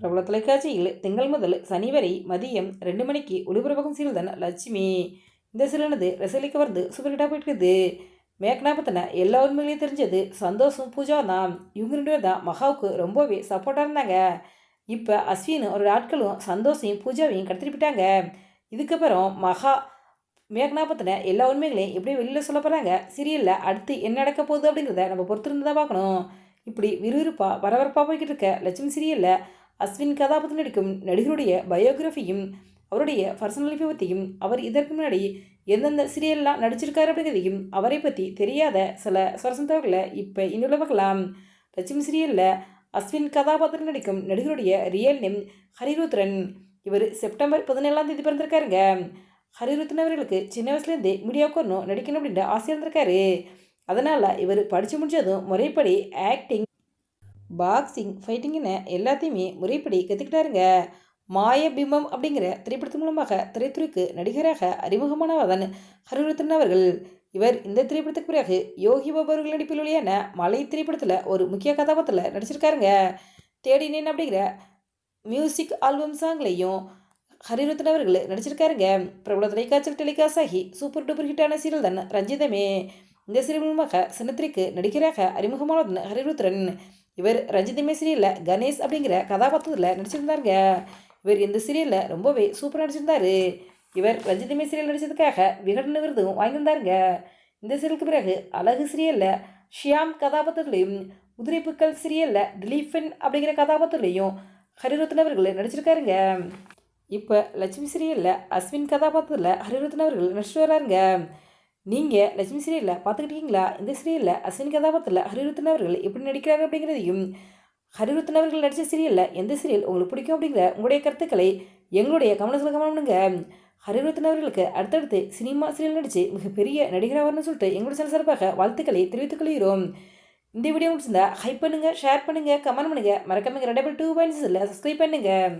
பிரபல தொலைக்காட்சியில் திங்கள் முதல் சனி வரை மதியம் ரெண்டு மணிக்கு ஒளிபரப்பகம் சீல்தான் லட்சுமி. இந்த சீலானது ரசிகலை வந்து சூப்பர் ஹிட்டாக போயிட்டு மேக்னா பற்றின எல்லா உண்மைகளையும் தெரிஞ்சது சந்தோஷம் பூஜா தான். இவங்க ரெண்டு பேர் தான் மகாவுக்கு ரொம்பவே சப்போர்ட்டாக இருந்தாங்க. இப்போ அஸ்வின் ஒரு ஆட்களும் சந்தோஷையும் பூஜாவையும் கடத்திட்டு போயிட்டாங்க. இதுக்கப்புறம் மகா மேக்னா பற்றின எல்லா உண்மைகளையும் எப்படி வெளியில் சொல்ல போகிறாங்க சீரியலில் அடுத்து என்ன நடக்க போகுது அப்படிங்கிறத நம்ம பொறுத்திருந்து தான் பார்க்கணும். இப்படி விறுவிறுப்பாக பரபரப்பாக போய்கிட்டு இருக்க லட்சுமி சீரியலில் அஸ்வின் கதாபாத்திரம் நடிக்கும் நடிகருடைய பயோகிராஃபியும் அவருடைய பர்சனல் லைஃப்பை பற்றியும் அவர் இதற்கு முன்னாடி எந்தெந்த சீரியல்லாம் நடிச்சிருக்காரு அப்படிங்கிறதையும் அவரை பற்றி தெரியாத சில சுவாரஸ்யம் தகவல்களை இப்போ இன்னுள்ள பார்க்கலாம். லட்சுமி சீரியலில் அஸ்வின் கதாபாத்திரம் நடிக்கும் நடிகருடைய ரியல் நேம் ஹரிருத்ரன். இவர் செப்டம்பர் பதினேழாம் தேதி பிறந்திருக்காருங்க. ஹரிருத்ரன் அவர்களுக்கு சின்ன வயசுலேருந்தே மீடியாவுக்கு வரணும் நடிக்கணும் அப்படின்ற ஆசையாக இருந்திருக்காரு. அதனால் இவர் படித்து முடிஞ்சதும் முறைப்படி ஆக்டிங் பாக்ஸிங் ஃபைட்டிங்னு எல்லாத்தையுமே முறைப்படி கற்றுக்கிட்டாருங்க மாயபிம்பம் அப்படிங்கிற திரைப்படத்தின் மூலமாக திரைத்துறைக்கு நடிகராக அறிமுகமானவர்தான் ஹரிவர்த்தன் அவர்கள். இவர் இந்த திரைப்படத்துக்கு பிறகு யோகி பாபு அவர்கள் நடிப்பில் வெளியான மலை திரைப்படத்தில் ஒரு முக்கிய கதாபாத்திரத்தில் நடிச்சிருக்காருங்க. தேடினேன் அப்படிங்கிற மியூசிக் ஆல்பம் சாங்லையும் ஹரிருத்தன் அவர்கள் நடிச்சிருக்காருங்க. பிரபல தொலைக்காட்சியில் டெலிகாஸ்ட் ஆகி சூப்பர் டூப்பர் ஹிட்டான சீரியல் தான் ரஞ்சிதமே. இந்த சீரியல் மூலமாக சின்னத்திரைக்கு நடிகராக அறிமுகமானவன் ஹரிருத்ரன் இவர் ரஞ்சிதமே சீரியலில் கணேஷ் அப்படிங்கிற கதாபாத்திரத்தில் நடிச்சிருந்தாருங்க. இவர் இந்த சீரியலில் ரொம்பவே சூப்பராக நடிச்சிருந்தாரு. இவர் ரஞ்சிதமே சீரியல் நடித்ததுக்காக விகடன விருதும் வாங்கியிருந்தாருங்க. இந்த சீரியலுக்கு பிறகு அழகு சீரியலில் ஷியாம் கதாபாத்திரத்துலேயும் உதிரிப்புக்கள் சீரியலில் திலீபன் அப்படிங்கிற கதாபாத்திரத்துலேயும் ஹரிரத்ன அவர்கள் நடிச்சிருக்காருங்க. இப்போ லட்சுமி சீரியலில் அஸ்வின் கதாபாத்திரத்தில் ஹரிரத்ன அவர்கள் நடிச்சிட்டு வராருங்க நீங்கள் லட்சுமி சீரியலில் பார்த்துக்கிட்டீங்களா இந்த சீரியலில் அஸ்வின் கதாபாத்திரத்தில் ஹரிருத்தன் அவர்கள் எப்படி நடிக்கிறார் அப்படிங்கிறதையும் ஹரிருத்தன் அவர்கள் நடித்த சீரியலில் எந்த சீரியல் உங்களுக்கு பிடிக்கும் அப்படிங்கிற உங்களுடைய கருத்துக்களை எங்களுடைய கவனத்தில் கவனம்னுங்க ஹரிருத்தன் அவர்களுக்கு அடுத்தடுத்து சினிமா சீரியல் நடித்து மிகப்பெரிய நடிகராக சொல்லிட்டு எங்களுடைய சில சிறப்பாக வாழ்த்துக்களை தெரிவித்துக் கொள்கிறோம். இந்த வீடியோ முடிச்சிருந்தா ஹைப் பண்ணுங்கள் ஷேர் பண்ணுங்கள் கமெண்ட் பண்ணுங்கள் மறக்காம ரெண்டு டூ பாயிண்ட்ஸ் இல்லை சப்ஸ்கிரைப் பண்ணுங்கள்